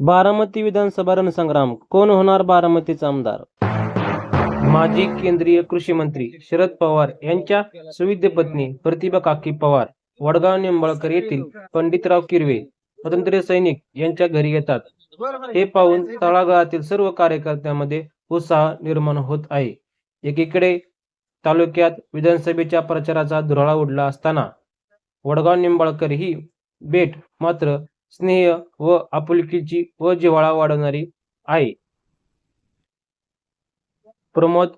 बारामती विधानसभा रणसंग्राम. कोण होणार बारामतीचा आमदार? माजी केंद्रीय कृषी मंत्री शरद पवार यांच्या सुविद्य पत्नी प्रतिभा काकी पवार वडगाव निंबाळकर येथील पंडितराव किरवे स्वतंत्र सैनिक यांच्या घरी येतात. हे पाहून तळागाळातील सर्व कार्यकर्त्यांमध्ये उत्साह निर्माण होत आहे. एकीकडे तालुक्यात विधानसभेच्या प्रचाराचा धुराळा उडला असताना वडगाव निंबाळकर ही भेट मात्र स्नेह व आपुलकीची व जिव्हाळा वाढवणारी आहे प्रमोद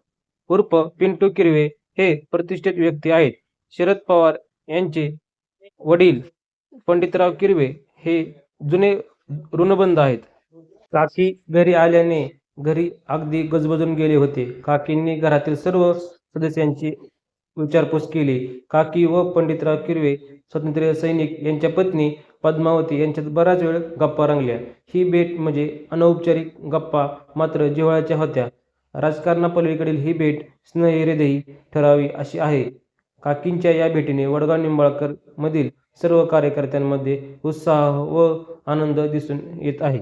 उर्फ पिंटू किरवे हे प्रतिष्ठित व्यक्ती आहेत. शरद पवार यांचे वडील पंडितराव किरवे हे जुने ऋणबंध आहेत. काकी घरी आल्याने घरी अगदी गजबजून गेले होते. काकींनी घरातील सर्व सदस्यांची विचारपूस केली. काकी व पंडितराव किरवे स्वातंत्र्य सैनिक यांच्या पत्नी पद्मावती यांच्यात बराच वेळ गप्पा रंगल्या. ही भेट म्हणजे अनौपचारिक गप्पा मात्र जिव्हाळ्याच्या होत्या. राजकारणापलीकडील ही भेट स्नेहहृदयी ठरावी अशी आहे. काकींच्या या भेटीने वडगाव निंबाळकर मधील सर्व कार्यकर्त्यांमध्ये उत्साह व आनंद दिसून येत आहे.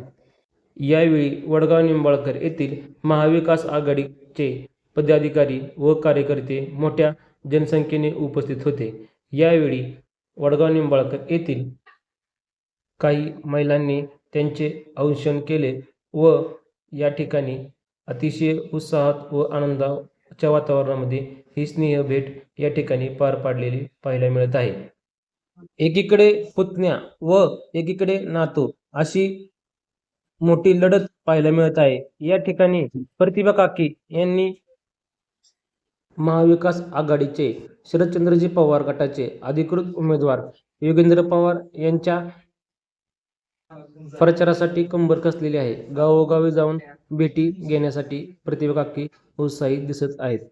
यावेळी वडगाव निंबाळकर येथील महाविकास आघाडीचे पदाधिकारी व कार्यकर्ते मोठ्या जनसंख्येने उपस्थित होते. यावेळी वडगाव निंबाळकर येथील काही महिलांनी त्यांचे औक्षण केले व या ठिकाणी अतिशय उत्साहात व आनंदाच्या वातावरणामध्ये ही स्नेह भेट या ठिकाणी पार पाडलेली पाहायला मिळत आहे. एकीकडे पुतण्या व एकीकडे नातू अशी मोठी लढत पाहायला मिळत आहे. या ठिकाणी प्रतिभा काकी यांनी महाविकास आघाडीचे शरदचंद्रजी पवार गटाचे अधिकृत उमेदवार योगेंद्र पवार यांच्या प्रचारासाठी कंबर कसलेली आहे? गावोगावी जाऊन भेटी घेण्यासाठी प्रतिभा काकी उत्साही दिसत आहेत.